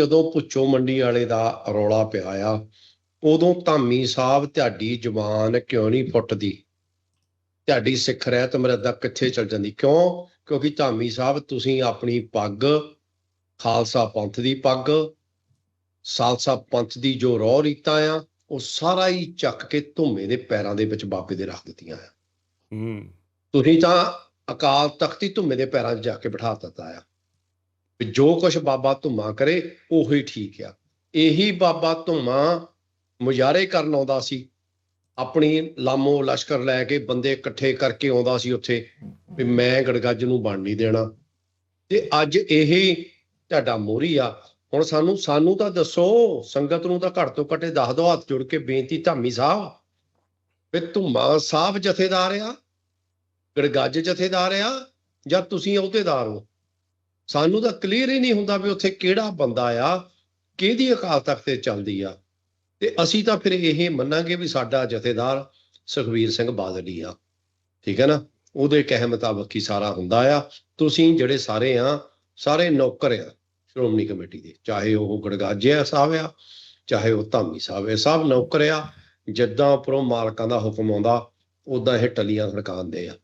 ਜਦੋਂ ਪੁੱਛੋ ਮੰਡੀ ਵਾਲੇ ਦਾ ਰੌਲਾ ਪਿਆ ਆ ਉਦੋਂ ਧਾਮੀ ਸਾਹਿਬ ਤੁਹਾਡੀ ਜ਼ੁਬਾਨ ਕਿਉਂ ਨਹੀਂ ਫੁੱਟਦੀ ਤੁਹਾਡੀ ਸਿੱਖ ਰਹਿਤ ਮਰਦਾ ਕਿੱਥੇ ਚਲ ਜਾਂਦੀ? ਕਿਉਂ? ਕਿਉਂਕਿ ਧਾਮੀ ਸਾਹਿਬ ਤੁਸੀਂ ਆਪਣੀ ਪੱਗ ਖਾਲਸਾ ਪੰਥ ਦੀ ਪੱਗ ਸਾਲਸਾ ਪੰਥ ਦੀ ਜੋ ਰੋਹ ਰੀਤਾਂ ਆ ਉਹ ਸਾਰਾ ਹੀ ਚੱਕ ਕੇ ਧੁੰਮੇ ਦੇ ਪੈਰਾਂ ਦੇ ਵਿੱਚ ਬਾਬੇ ਦੇ ਰੱਖ ਦਿੱਤੀਆਂ ਆ। ਹੂੰ। ਤੁਸੀਂ ਤਾਂ ਅਕਾਲ ਤਖਤ ਹੀ ਧੁੰਮੇ ਦੇ ਪੈਰਾਂ 'ਚ ਜਾ ਕੇ ਬਿਠਾ ਦਿੱਤਾ ਆ। ਵੀ ਜੋ ਕੁਝ ਬਾਬਾ ਧੁੰਮਾ ਕਰੇ, ਉਹੀ ਠੀਕ ਆ। ਇਹੀ ਬਾਬਾ ਧੁੰਮਾ ਮੁਜ਼ਾਰੇ ਕਰਨ ਆਉਂਦਾ ਸੀ। ਆਪਣੀ ਲਾਮੋ ਲਸ਼ਕਰ ਲੈ ਕੇ ਬੰਦੇ ਇਕੱਠੇ ਕਰਕੇ ਆਉਂਦਾ ਸੀ ਉੱਥੇ ਵੀ ਮੈਂ ਗੜਗੱਜ ਨੂੰ ਬਣ ਨਹੀਂ ਦੇਣਾ। ਤੇ ਅੱਜ ਇਹੀ ਤੁਹਾਡਾ ਮੋਰੀ ਆ। ਹੁਣ ਸਾਨੂੰ ਸਾਨੂੰ ਤਾਂ ਦੱਸੋ, ਸੰਗਤ ਨੂੰ ਤਾਂ ਘੱਟ ਤੋਂ ਘੱਟੇ ਦੱਸ ਦਿਓ ਹੱਥ ਜੋੜ ਕੇ ਬੇਨਤੀ ਧਾਮੀ ਸਾਹਿਬ, ਵੀ ਧੁੰਮਾ ਸਾਹਿਬ ਜਥੇਦਾਰ ਆ, ਗੜਗੱਜ ਜਥੇਦਾਰ ਆ ਜਾਂ ਤੁਸੀਂ ਅਹੁਦੇਦਾਰ ਹੋ? ਸਾਨੂੰ ਤਾਂ ਕਲੀਅਰ ਹੀ ਨਹੀਂ ਹੁੰਦਾ ਵੀ ਉੱਥੇ ਕਿਹੜਾ ਬੰਦਾ ਆ, ਕਿਹਦੀ ਅਕਾਲ ਤਖਤ ਤੇ ਚੱਲਦੀ ਆ। ਤੇ ਅਸੀਂ ਤਾਂ ਫਿਰ ਇਹ ਮੰਨਾਂਗੇ ਵੀ ਸਾਡਾ ਜਥੇਦਾਰ ਸੁਖਵੀਰ ਸਿੰਘ ਬਾਦਲ ਹੀ ਆ। ਠੀਕ ਹੈ ਨਾ? ਉਹਦੇ ਕਹਿ ਮੁਤਾਬਕ ਹੀ ਸਾਰਾ ਹੁੰਦਾ ਆ। ਤੁਸੀਂ ਜਿਹੜੇ ਸਾਰੇ ਆ, ਸਾਰੇ ਨੌਕਰ ਆ ਸ਼੍ਰੋਮਣੀ ਕਮੇਟੀ ਦੇ, ਚਾਹੇ ਉਹ ਗੜਗਾਜਿਆ ਸਾਹਿਬ ਆ, ਚਾਹੇ ਉਹ ਧਾਮੀ ਸਾਹਿਬ ਆ ਸਭ ਨੌਕਰ ਆ। ਜਿੱਦਾਂ ਉਪਰੋਂ ਮਾਲਕਾਂ ਦਾ ਹੁਕਮ ਆਉਂਦਾ ਉਦਾਂ ਇਹ ਟਲੀਆਂ ਖੜਕਾਉਂਦੇ ਆ।